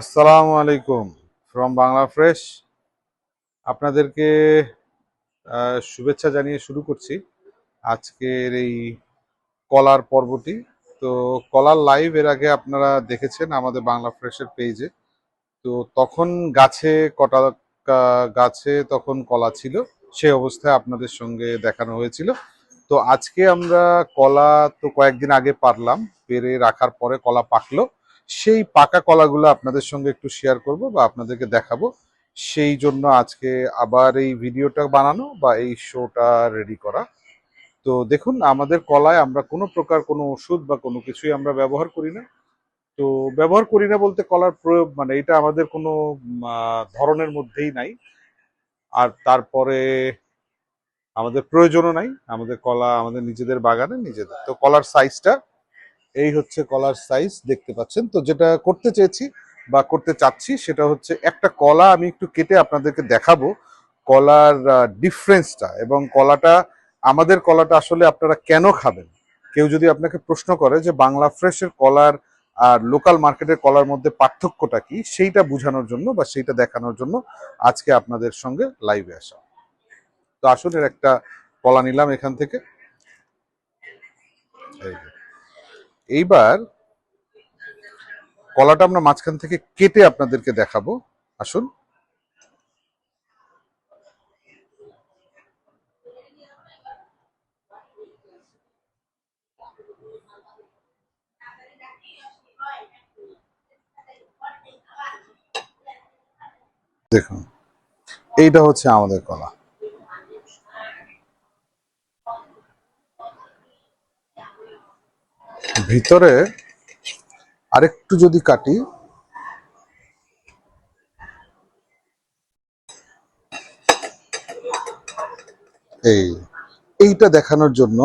আসসালামু আলাইকুম from Bangla fresh আপনাদেরকে শুভেচ্ছা জানিয়ে শুরু করছি আজকের এই কলার পর্বটি। তো কলার লাইভ এর আগে আপনারা দেখেছেন আমাদের বাংলা ফ্রেশের পেজে তো তখন গাছে কটা গাছে তখন কলা ছিল, সে অবস্থায় আপনাদের সঙ্গে দেখানো হয়েছিল। তো আজকে আমরা কলা তো কয়েকদিন আগে পারলাম, পেরে রাখার পরে কলা পাকলো। সেই পাকা কলাগুলো আপনাদের সঙ্গে একটু শেয়ার করব বা আপনাদেরকে দেখাবো। সেই জন্য আজকে আবার এই ভিডিওটা বানানো বা এই শোটা রেডি করা। তো দেখুন, আমাদের কলায় আমরা কোনো প্রকার কোনো ওষুধ বা কোনো কিছুই আমরা ব্যবহার করি না। তো ব্যবহার করি না বলতে কলার প্রয়োগ মানে এটা আমাদের কোনো ধরনের মধ্যেই নাই। আর তারপরে আমাদের প্রয়োজনও নাই। আমাদের কলা আমাদের নিজেদের বাগানে নিজেদের। তো কলার সাইজটা এই হচ্ছে কলার সাইজ দেখতে পাচ্ছেন। তো যেটা করতে চেয়েছি বা করতে চাচ্ছি সেটা হচ্ছে একটা কলা আমি একটু কেটে আপনাদেরকে দেখাবো কলার ডিফারেন্সটা এবং কলাটা, আমাদের কলাটা আসলে আপনারা কেন খাবেন? কেউ যদি আপনাকে প্রশ্ন করে যে বাংলা ফ্রেশের কলার আর লোকাল মার্কেটের কলার মধ্যে পার্থক্যটা কি, সেইটা বোঝানোর জন্য বা সেইটা দেখানোর জন্য আজকে আপনাদের সঙ্গে লাইভে আসা। তো আসলে একটা কলা নিলাম এখান থেকে। এই। এইবার কলাটা আমরা মাঝখান থেকে কেটে আপনাদেরকে দেখাবো। আসুন। দেখুন এইটা হচ্ছে আমাদের কলা। ভিতরে আরেকটু যদি কাটি, এই, এইটা দেখানোর জন্য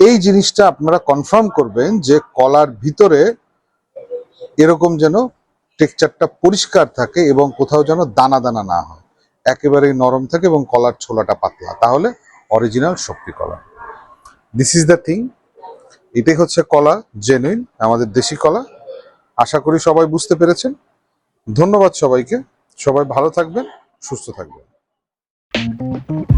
এই জিনিসটা আপনারা কনফার্ম করবেন যে কলার ভিতরে এরকম যেন টেক্সচারটা পরিষ্কার থাকে এবং কোথাও যেন দানা দানা না হয়। একেবারেই নরম থাকে এবং কলার ছোলাটা পাতলা। তাহলে অরিজিনাল শক্তি কলা। দিস ইজ দ্য থিং এটাই হচ্ছে কলা জেনুইন আমাদের দেশি কলা। আশা করি সবাই বুঝতে পেরেছেন। ধন্যবাদ সবাইকে। সবাই ভালো থাকবেন, সুস্থ থাকবেন।